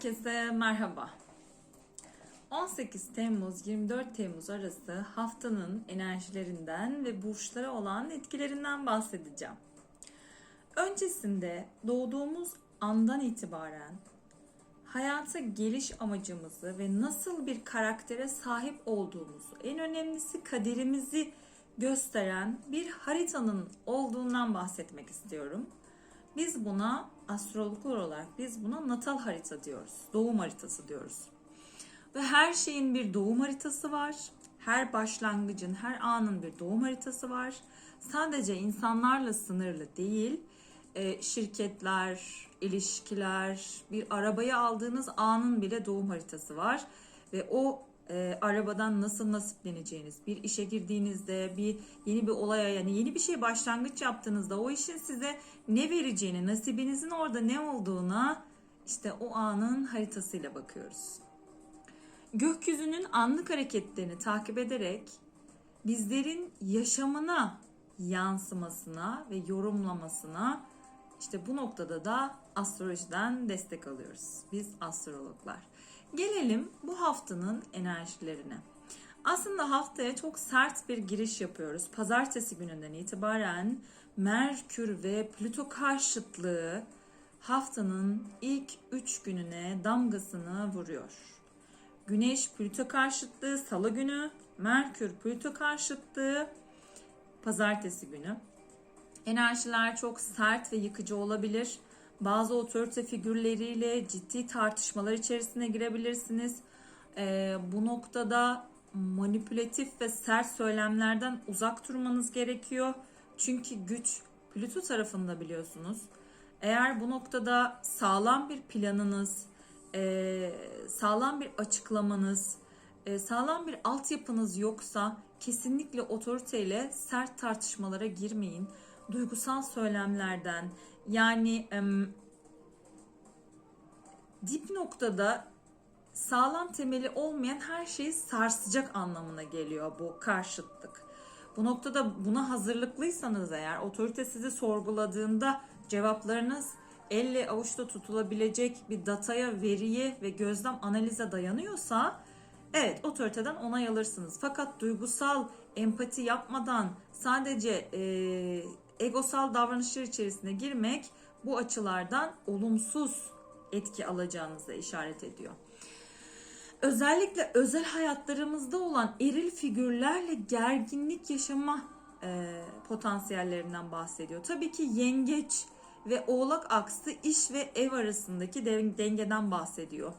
Herkese merhaba. 18 Temmuz 24 Temmuz arası haftanın enerjilerinden ve burçlara olan etkilerinden bahsedeceğim. Öncesinde doğduğumuz andan itibaren hayata geliş amacımızı ve nasıl bir karaktere sahip olduğumuzu, en önemlisi kaderimizi gösteren bir haritanın olduğundan bahsetmek istiyorum. Biz buna astrologlar olarak biz buna natal harita diyoruz. Doğum haritası diyoruz. Ve her şeyin bir doğum haritası var. Her başlangıcın, her anın bir doğum haritası var. Sadece insanlarla sınırlı değil. E, şirketler, ilişkiler, bir arabayı aldığınız anın bile doğum haritası var. Ve o e, arabadan nasıl nasipleneceğiniz, bir işe girdiğinizde, bir yeni bir olaya yani yeni bir şey başlangıç yaptığınızda o işin size ne vereceğini, nasibinizin orada ne olduğuna işte o anın haritasıyla bakıyoruz. Gökyüzünün anlık hareketlerini takip ederek bizlerin yaşamına yansımasına ve yorumlamasına işte bu noktada da astrolojiden destek alıyoruz. Biz astrologlar. Gelelim bu haftanın enerjilerine. Aslında haftaya çok sert bir giriş yapıyoruz. Pazartesi gününden itibaren Merkür ve Plüto karşıtlığı haftanın ilk 3 gününe damgasını vuruyor. Güneş Plüto karşıtlığı salı günü, Merkür Plüto karşıtlığı pazartesi günü. Enerjiler çok sert ve yıkıcı olabilir. Bazı otorite figürleriyle ciddi tartışmalar içerisine girebilirsiniz. Ee, bu noktada manipülatif ve sert söylemlerden uzak durmanız gerekiyor. Çünkü güç Plüto tarafında biliyorsunuz. Eğer bu noktada sağlam bir planınız, e, sağlam bir açıklamanız, e, sağlam bir altyapınız yoksa kesinlikle otoriteyle sert tartışmalara girmeyin. Duygusal söylemlerden yani dip noktada sağlam temeli olmayan her şeyi sarsacak anlamına geliyor bu karşıtlık. Bu noktada buna hazırlıklıysanız eğer otorite sizi sorguladığında cevaplarınız elle avuçta tutulabilecek bir dataya, veriye ve gözlem analize dayanıyorsa evet otoriteden onay alırsınız. Fakat duygusal empati yapmadan sadece e, egosal davranışlar içerisine girmek bu açılardan olumsuz etki alacağınıza işaret ediyor. Özellikle özel hayatlarımızda olan eril figürlerle gerginlik yaşama e, potansiyellerinden bahsediyor. Tabii ki yengeç ve oğlak aksı iş ve ev arasındaki dengeden bahsediyor.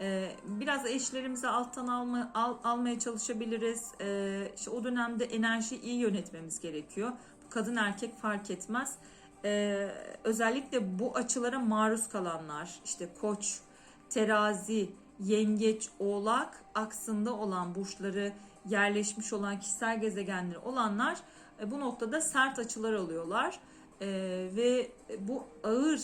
E, biraz eşlerimizi alttan alma, al, almaya çalışabiliriz. E, işte o dönemde enerjiyi iyi yönetmemiz gerekiyor. Kadın erkek fark etmez. E, özellikle bu açılara maruz kalanlar, işte koç, terazi, yengeç, oğlak aksında olan burçları yerleşmiş olan kişisel gezegenleri olanlar e, bu noktada sert açılar alıyorlar e, ve bu ağır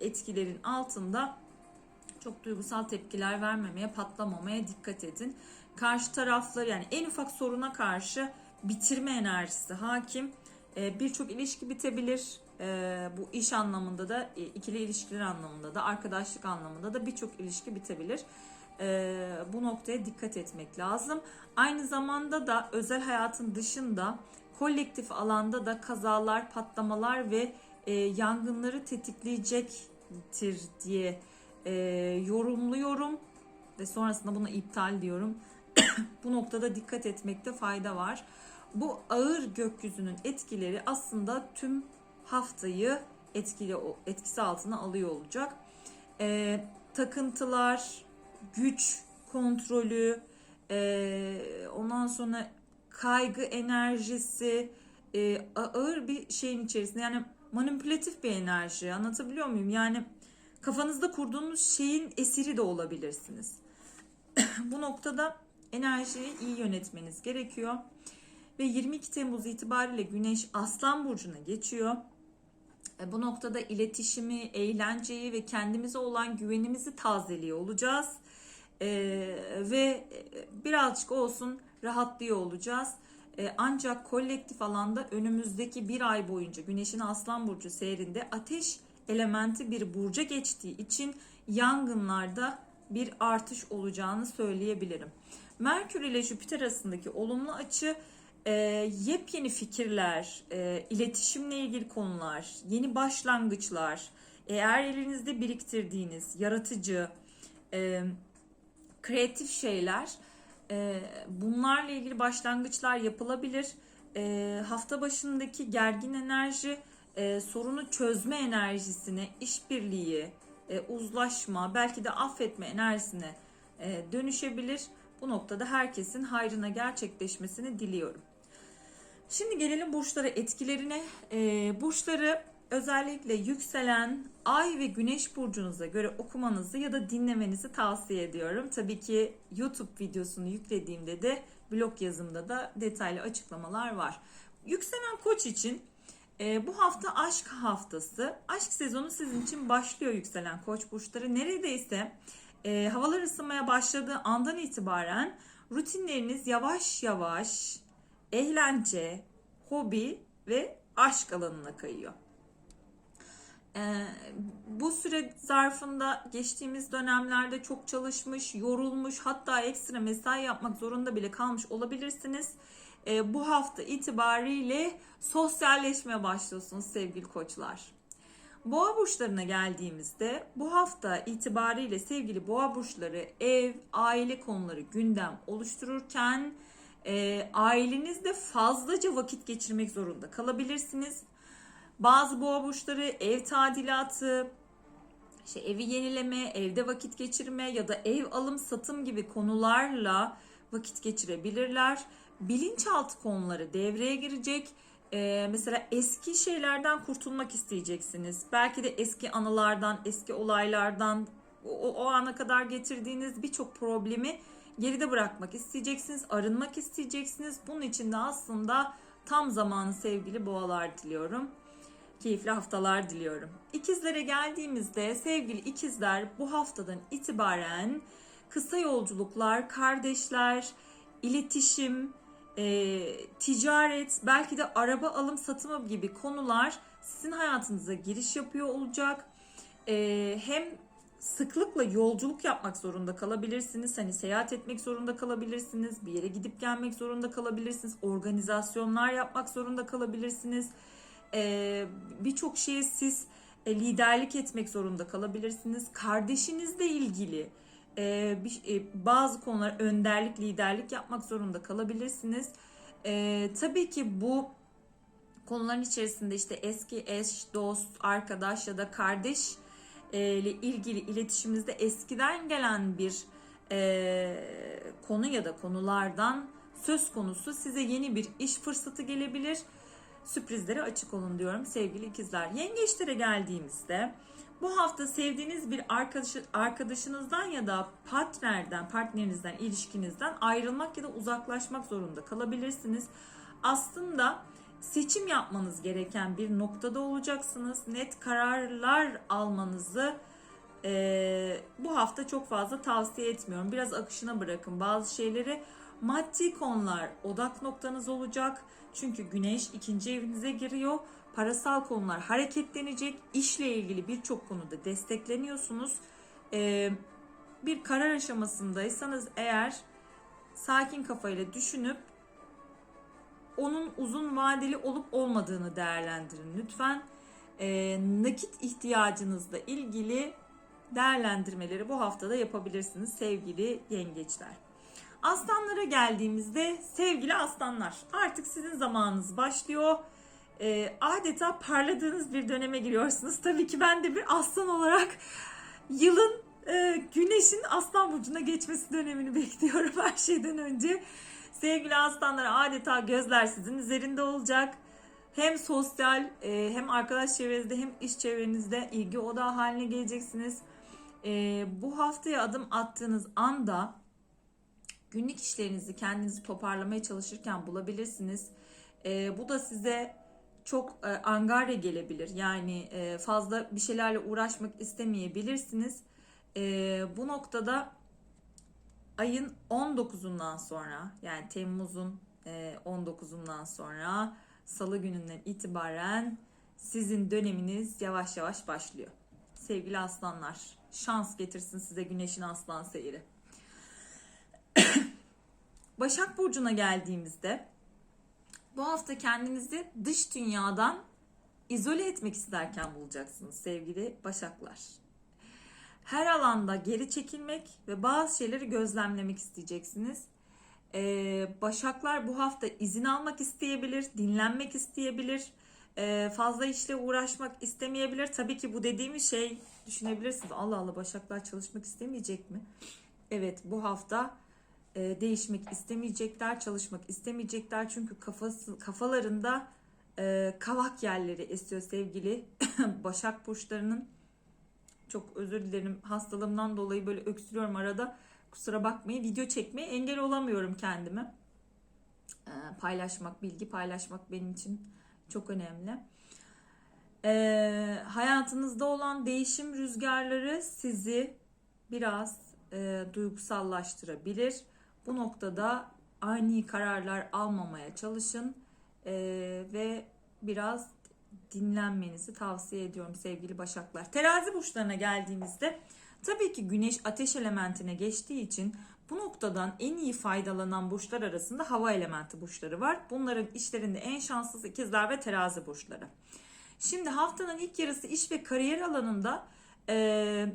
etkilerin altında çok duygusal tepkiler vermemeye, patlamamaya dikkat edin. Karşı tarafları yani en ufak soruna karşı bitirme enerjisi hakim. E, Birçok ilişki bitebilir. E, bu iş anlamında da, e, ikili ilişkiler anlamında da, arkadaşlık anlamında da birçok ilişki bitebilir. Bu noktaya dikkat etmek lazım. Aynı zamanda da özel hayatın dışında kolektif alanda da kazalar, patlamalar ve yangınları tetikleyecektir diye yorumluyorum ve sonrasında bunu iptal diyorum. bu noktada dikkat etmekte fayda var. Bu ağır gökyüzünün etkileri aslında tüm haftayı etkili etkisi altına alıyor olacak. E, takıntılar, güç kontrolü, e, ondan sonra kaygı enerjisi, e, ağır bir şeyin içerisinde yani manipülatif bir enerji anlatabiliyor muyum? Yani kafanızda kurduğunuz şeyin esiri de olabilirsiniz. Bu noktada enerjiyi iyi yönetmeniz gerekiyor. Ve 22 Temmuz itibariyle Güneş Aslan Burcu'na geçiyor. E, bu noktada iletişimi, eğlenceyi ve kendimize olan güvenimizi tazeliyor olacağız. Ee, ve birazcık olsun rahatlıyor olacağız. Ee, ancak kolektif alanda önümüzdeki bir ay boyunca Güneş'in Aslan Burcu seyrinde ateş elementi bir burca geçtiği için yangınlarda bir artış olacağını söyleyebilirim. Merkür ile Jüpiter arasındaki olumlu açı e, yepyeni fikirler, e, iletişimle ilgili konular, yeni başlangıçlar, eğer elinizde biriktirdiğiniz yaratıcı, e, kreatif şeyler, e, bunlarla ilgili başlangıçlar yapılabilir. E, hafta başındaki gergin enerji, e, sorunu çözme enerjisine, işbirliği, e, uzlaşma, belki de affetme enerjisine e, dönüşebilir. Bu noktada herkesin hayrına gerçekleşmesini diliyorum. Şimdi gelelim burçlara etkilerine. Ee, burçları özellikle yükselen ay ve güneş burcunuza göre okumanızı ya da dinlemenizi tavsiye ediyorum. Tabii ki YouTube videosunu yüklediğimde de blog yazımda da detaylı açıklamalar var. Yükselen koç için e, bu hafta aşk haftası. Aşk sezonu sizin için başlıyor yükselen koç burçları. Neredeyse e, havalar ısınmaya başladığı andan itibaren rutinleriniz yavaş yavaş eğlence, hobi ve aşk alanına kayıyor. Ee, bu süre zarfında geçtiğimiz dönemlerde çok çalışmış, yorulmuş, hatta ekstra mesai yapmak zorunda bile kalmış olabilirsiniz. Ee, bu hafta itibariyle sosyalleşmeye başlıyorsunuz sevgili koçlar. Boğa burçlarına geldiğimizde bu hafta itibariyle sevgili boğa burçları ev, aile konuları gündem oluştururken e, ailenizde fazlaca vakit geçirmek zorunda kalabilirsiniz. Bazı boğa burçları ev tadilatı, işte evi yenileme, evde vakit geçirme ya da ev alım satım gibi konularla vakit geçirebilirler. Bilinçaltı konuları devreye girecek. Ee, mesela eski şeylerden kurtulmak isteyeceksiniz. Belki de eski anılardan, eski olaylardan, o, o ana kadar getirdiğiniz birçok problemi geride bırakmak isteyeceksiniz, arınmak isteyeceksiniz. Bunun için de aslında tam zamanı sevgili boğalar diliyorum. Keyifli haftalar diliyorum. İkizlere geldiğimizde sevgili ikizler bu haftadan itibaren kısa yolculuklar, kardeşler, iletişim, e, ticaret, belki de araba alım satımı gibi konular sizin hayatınıza giriş yapıyor olacak. E, hem sıklıkla yolculuk yapmak zorunda kalabilirsiniz. Hani seyahat etmek zorunda kalabilirsiniz. Bir yere gidip gelmek zorunda kalabilirsiniz. Organizasyonlar yapmak zorunda kalabilirsiniz. Ee, Birçok şeye siz e, liderlik etmek zorunda kalabilirsiniz. Kardeşinizle ilgili e, bir, e, bazı konular önderlik, liderlik yapmak zorunda kalabilirsiniz. E, tabii ki bu konuların içerisinde işte eski eş, dost, arkadaş ya da kardeş ile ilgili iletişimimizde eskiden gelen bir e, konu ya da konulardan söz konusu size yeni bir iş fırsatı gelebilir. Sürprizlere açık olun diyorum sevgili ikizler. Yengeçlere geldiğimizde bu hafta sevdiğiniz bir arkadaş, arkadaşınızdan ya da partnerden, partnerinizden, ilişkinizden ayrılmak ya da uzaklaşmak zorunda kalabilirsiniz. Aslında seçim yapmanız gereken bir noktada olacaksınız. Net kararlar almanızı e, bu hafta çok fazla tavsiye etmiyorum. Biraz akışına bırakın bazı şeyleri. Maddi konular odak noktanız olacak. Çünkü güneş ikinci evinize giriyor. Parasal konular hareketlenecek. İşle ilgili birçok konuda destekleniyorsunuz. E, bir karar aşamasındaysanız eğer sakin kafayla düşünüp onun uzun vadeli olup olmadığını değerlendirin lütfen. E, nakit ihtiyacınızla ilgili değerlendirmeleri bu haftada yapabilirsiniz sevgili yengeçler. Aslanlara geldiğimizde sevgili aslanlar artık sizin zamanınız başlıyor. E, adeta parladığınız bir döneme giriyorsunuz. Tabii ki ben de bir aslan olarak yılın e, güneşin aslan burcuna geçmesi dönemini bekliyorum her şeyden önce. Sevgili aslanlar adeta gözler sizin üzerinde olacak. Hem sosyal e, hem arkadaş çevrenizde hem iş çevrenizde ilgi odağı haline geleceksiniz. E, bu haftaya adım attığınız anda günlük işlerinizi kendinizi toparlamaya çalışırken bulabilirsiniz. E, bu da size çok angarya gelebilir. Yani fazla bir şeylerle uğraşmak istemeyebilirsiniz. Bu noktada ayın 19'undan sonra yani Temmuz'un 19'undan sonra salı gününden itibaren sizin döneminiz yavaş yavaş başlıyor. Sevgili aslanlar, şans getirsin size güneşin aslan seyri. Başak Burcu'na geldiğimizde bu hafta kendinizi dış dünyadan izole etmek isterken bulacaksınız sevgili Başaklar. Her alanda geri çekilmek ve bazı şeyleri gözlemlemek isteyeceksiniz. Ee, Başaklar bu hafta izin almak isteyebilir, dinlenmek isteyebilir, ee, fazla işle uğraşmak istemeyebilir. Tabii ki bu dediğimiz şey düşünebilirsiniz. Allah Allah Başaklar çalışmak istemeyecek mi? Evet bu hafta e, değişmek istemeyecekler, çalışmak istemeyecekler. Çünkü kafası kafalarında e, kavak yerleri esiyor sevgili Başak burçlarının. Çok özür dilerim hastalığımdan dolayı böyle öksürüyorum arada. Kusura bakmayın video çekmeye engel olamıyorum kendime. E, paylaşmak, bilgi paylaşmak benim için çok önemli. E, hayatınızda olan değişim rüzgarları sizi biraz e, duygusallaştırabilir. Bu noktada ani kararlar almamaya çalışın e, ve biraz dinlenmenizi tavsiye ediyorum sevgili Başaklar. Terazi burçlarına geldiğimizde tabii ki Güneş ateş elementine geçtiği için bu noktadan en iyi faydalanan burçlar arasında hava elementi burçları var. Bunların işlerinde en şanslısı ikizler ve terazi burçları. Şimdi haftanın ilk yarısı iş ve kariyer alanında e,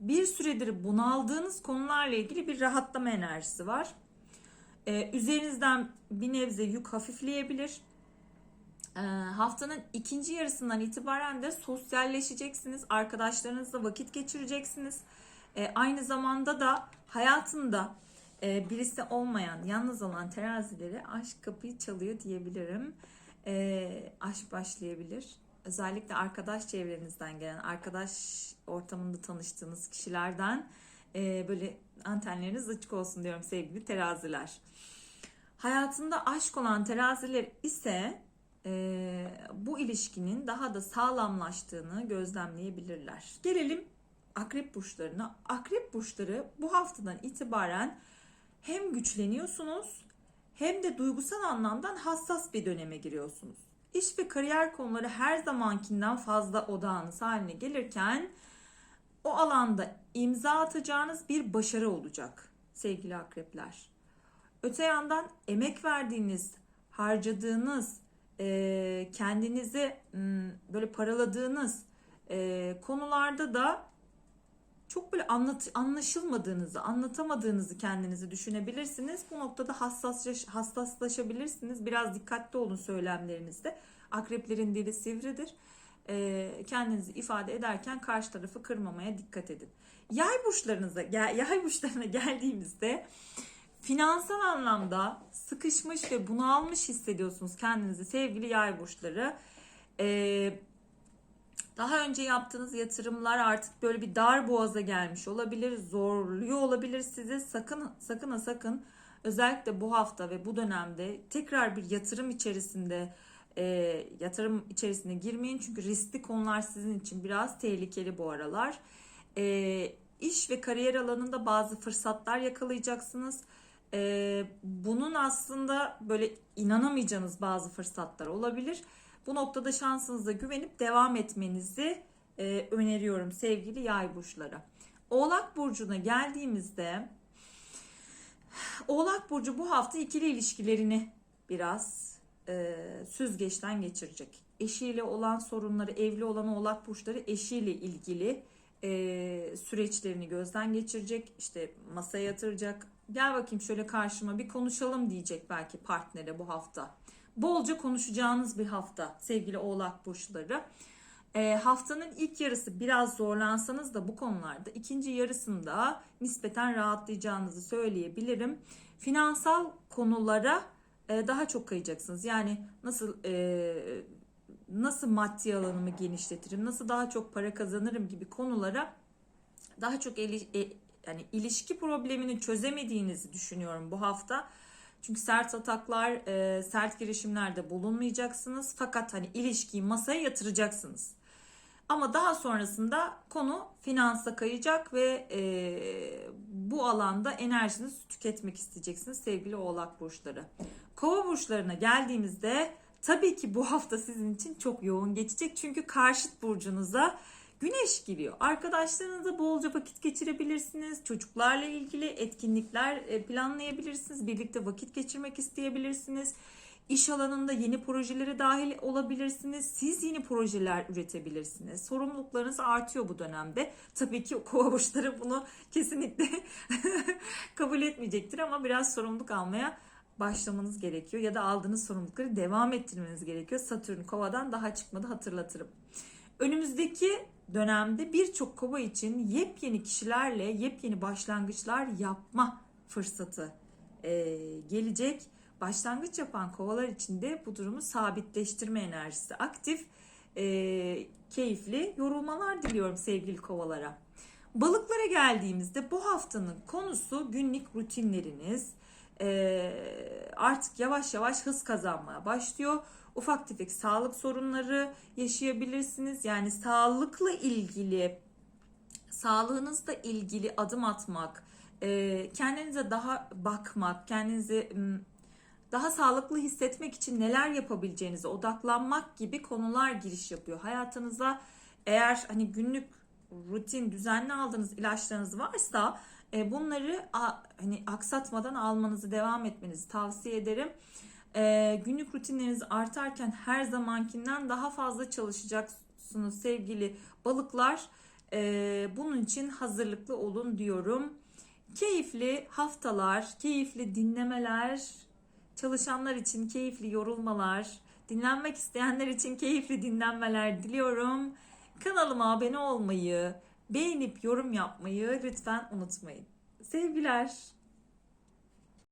bir süredir bunaldığınız konularla ilgili bir rahatlama enerjisi var. Ee, üzerinizden bir nebze yük hafifleyebilir. Ee, haftanın ikinci yarısından itibaren de sosyalleşeceksiniz. Arkadaşlarınızla vakit geçireceksiniz. Ee, aynı zamanda da hayatında e, birisi olmayan, yalnız olan terazilere aşk kapıyı çalıyor diyebilirim. Ee, aşk başlayabilir özellikle arkadaş çevrenizden gelen, arkadaş ortamında tanıştığınız kişilerden e, böyle antenleriniz açık olsun diyorum sevgili teraziler. Hayatında aşk olan teraziler ise e, bu ilişkinin daha da sağlamlaştığını gözlemleyebilirler. Gelelim akrep burçlarına. Akrep burçları bu haftadan itibaren hem güçleniyorsunuz hem de duygusal anlamdan hassas bir döneme giriyorsunuz. İş ve kariyer konuları her zamankinden fazla odağınız haline gelirken o alanda imza atacağınız bir başarı olacak sevgili akrepler. Öte yandan emek verdiğiniz, harcadığınız, kendinizi böyle paraladığınız konularda da çok böyle anlat, anlaşılmadığınızı, anlatamadığınızı kendinizi düşünebilirsiniz. Bu noktada hassas, hassaslaşabilirsiniz. Biraz dikkatli olun söylemlerinizde. Akreplerin dili sivridir. Ee, kendinizi ifade ederken karşı tarafı kırmamaya dikkat edin. Yay burçlarınıza, yay burçlarına geldiğimizde finansal anlamda sıkışmış ve bunalmış hissediyorsunuz kendinizi sevgili yay burçları. Ee, daha önce yaptığınız yatırımlar artık böyle bir dar boğaza gelmiş olabilir, zorluyor olabilir sizi. Sakın sakın ha sakın özellikle bu hafta ve bu dönemde tekrar bir yatırım içerisinde e, yatırım içerisine girmeyin çünkü riskli konular sizin için biraz tehlikeli bu aralar. E, iş ve kariyer alanında bazı fırsatlar yakalayacaksınız. E, bunun aslında böyle inanamayacağınız bazı fırsatlar olabilir. Bu noktada şansınıza güvenip devam etmenizi e, öneriyorum sevgili yay burçları. Oğlak burcuna geldiğimizde Oğlak burcu bu hafta ikili ilişkilerini biraz e, süzgeçten geçirecek. Eşiyle olan sorunları, evli olan Oğlak burçları eşiyle ilgili e, süreçlerini gözden geçirecek. İşte masaya yatıracak. Gel bakayım şöyle karşıma bir konuşalım diyecek belki partnere bu hafta bolca konuşacağınız bir hafta sevgili oğlak burçları. E, haftanın ilk yarısı biraz zorlansanız da bu konularda ikinci yarısında nispeten rahatlayacağınızı söyleyebilirim. Finansal konulara e, daha çok kayacaksınız. Yani nasıl e, nasıl maddi alanımı genişletirim, nasıl daha çok para kazanırım gibi konulara daha çok eli, e, yani ilişki problemini çözemediğinizi düşünüyorum bu hafta. Çünkü sert ataklar, e, sert girişimlerde bulunmayacaksınız. Fakat hani ilişkiyi masaya yatıracaksınız. Ama daha sonrasında konu finansa kayacak ve e, bu alanda enerjinizi tüketmek isteyeceksiniz sevgili oğlak burçları. Kova burçlarına geldiğimizde Tabii ki bu hafta sizin için çok yoğun geçecek. Çünkü karşıt burcunuza güneş giriyor. Arkadaşlarınızla bolca vakit geçirebilirsiniz. Çocuklarla ilgili etkinlikler e, planlayabilirsiniz. Birlikte vakit geçirmek isteyebilirsiniz. İş alanında yeni projelere dahil olabilirsiniz. Siz yeni projeler üretebilirsiniz. Sorumluluklarınız artıyor bu dönemde. Tabii ki kova burçları bunu kesinlikle kabul etmeyecektir ama biraz sorumluluk almaya başlamanız gerekiyor ya da aldığınız sorumlulukları devam ettirmeniz gerekiyor. Satürn kovadan daha çıkmadı hatırlatırım. Önümüzdeki dönemde birçok kova için yepyeni kişilerle yepyeni başlangıçlar yapma fırsatı e, gelecek. Başlangıç yapan kovalar için de bu durumu sabitleştirme enerjisi aktif. E, keyifli yorulmalar diliyorum sevgili kovalara. Balıklara geldiğimizde bu haftanın konusu günlük rutinleriniz. E, artık yavaş yavaş hız kazanmaya başlıyor. Ufak tefek sağlık sorunları yaşayabilirsiniz. Yani sağlıkla ilgili, sağlığınızla ilgili adım atmak, e, kendinize daha bakmak, kendinizi daha sağlıklı hissetmek için neler yapabileceğinize odaklanmak gibi konular giriş yapıyor. Hayatınıza eğer hani günlük rutin düzenli aldığınız ilaçlarınız varsa e, bunları hani aksatmadan almanızı devam etmenizi tavsiye ederim. E, günlük rutinleriniz artarken her zamankinden daha fazla çalışacaksınız sevgili balıklar. E, bunun için hazırlıklı olun diyorum. Keyifli haftalar, keyifli dinlemeler, çalışanlar için keyifli yorulmalar, dinlenmek isteyenler için keyifli dinlenmeler diliyorum. Kanalıma abone olmayı, beğenip yorum yapmayı lütfen unutmayın. Sevgiler.